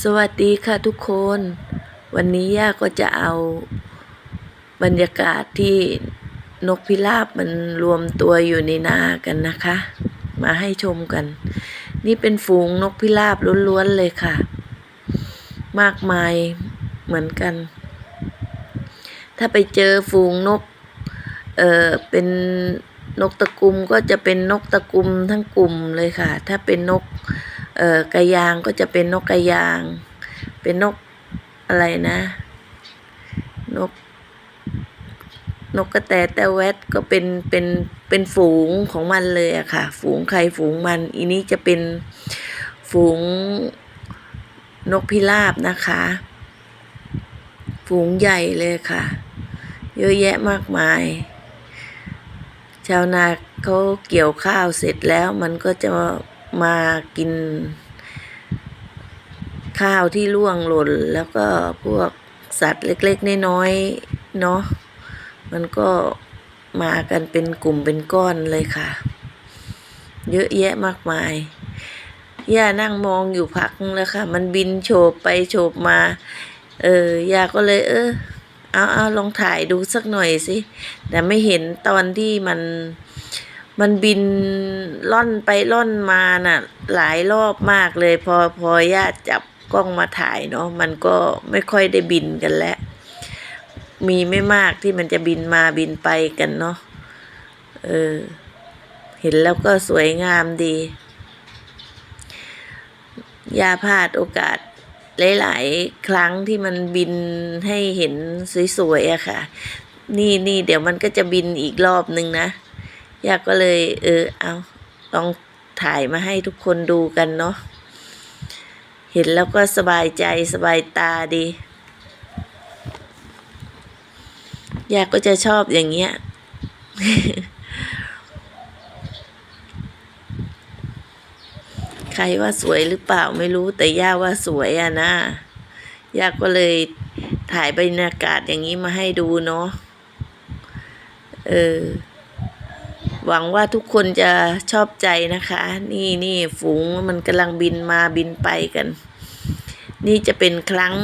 สวัสดีค่ะทุกคน วันนี้ย่าก็จะเอาบรรยากาศที่นกพิราบมันรวมตัวอยู่ในนากันนะคะ มาให้ชมกัน นี่เป็นฝูงนกพิราบล้วนๆเลยค่ะ มากมายเหมือนกัน ถ้าไปเจอฝูงนก เออเป็นนกตะกุมก็จะเป็นนกตะกุมทั้งกลุ่มเลยค่ะ ถ้าเป็นนก เอ่อกระยางก็จะเป็นนกกระยาง เป็นนกอะไรนะ นก นกกระแตแต่แวดก็เป็นเป็นเป็นฝูงของมันเลยอะค่ะ ฝูงใครฝูงมัน อีนี้จะเป็นฝูงนกพิราบนะคะ ฝูงใหญ่เลยค่ะ เยอะแยะมากมาย ชาวนาเขาเกี่ยวข้าวเสร็จแล้วมันก็จะ มากิน ข้าวที่ร่วงหล่น แล้วก็พวกสัตว์เล็กๆน้อยๆเนาะมันก็มากันเป็นกลุ่มเป็นก้อนเลยค่ะ เยอะแยะมากมายย่านั่งมองอยู่พักแล้วค่ะ มันบินโฉบไปโฉบมา เออย่าก็เลย เออเอาเอาลองถ่ายดูสักหน่อยสิ แต่ไม่เห็นตอนที่มัน มันบินล่อนไปล่อนมาน่ะ หลายรอบมากเลย พอพอญาติจับกล้องมาถ่ายเนาะมันก็ไม่ค่อยได้บินกันแล้ว มีไม่มากที่มันจะบินมาบินไปกันเนาะเออ เห็นแล้วก็สวยงามดีอย่าพลาดโอกาสหลาย ๆ ครั้งที่มันบินให้เห็นสวย ๆอะค่ะ นี่นี่เดี๋ยวมันก็จะบินอีกรอบนึงนะ ยาก็เลย เออ เอาลองถ่ายมาให้ทุกคนดูกันเนาะเห็นแล้วก็สบายใจสบายตาดียาก็จะชอบอย่างเงี้ย ใครว่าสวยหรือเปล่าไม่รู้แต่ย่าว่าสวยอะนะย่าก็เลยถ่ายบรรยากาศอย่างนี้มาให้ดูเนาะเออ หวังว่าทุกคนจะชอบใจนะคะ นี่นี่ฝูงมันกำลังบินมาบินไปกัน นี่จะเป็นครั้ง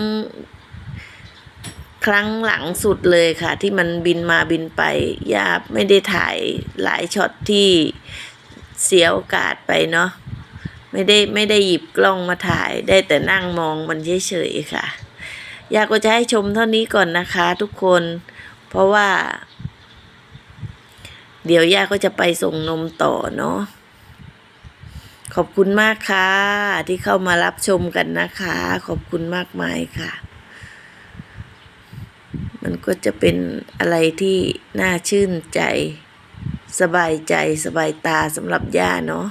ครั้งหลังสุดเลยค่ะ ที่มันบินมาบินไปย่าไม่ได้ถ่ายหลายช็อตที่เสียโอกาสไปเนาะไม่ได้ไม่ได้หยิบกล้องมาถ่ายได้แต่นั่งมองมันเฉยๆค่ะ อยากก็จะให้ชมเท่านี้ก่อนนะคะทุกคน เพราะว่า เดี๋ยวย่าก็จะไปส่งนมต่อเนาะขอบคุณมากค่ะ ที่เข้ามารับชมกันนะคะ ขอบคุณมากมายค่ะ มันก็จะเป็นอะไรที่น่าชื่นใจ สบายใจสบายตาสำหรับย่าเนาะ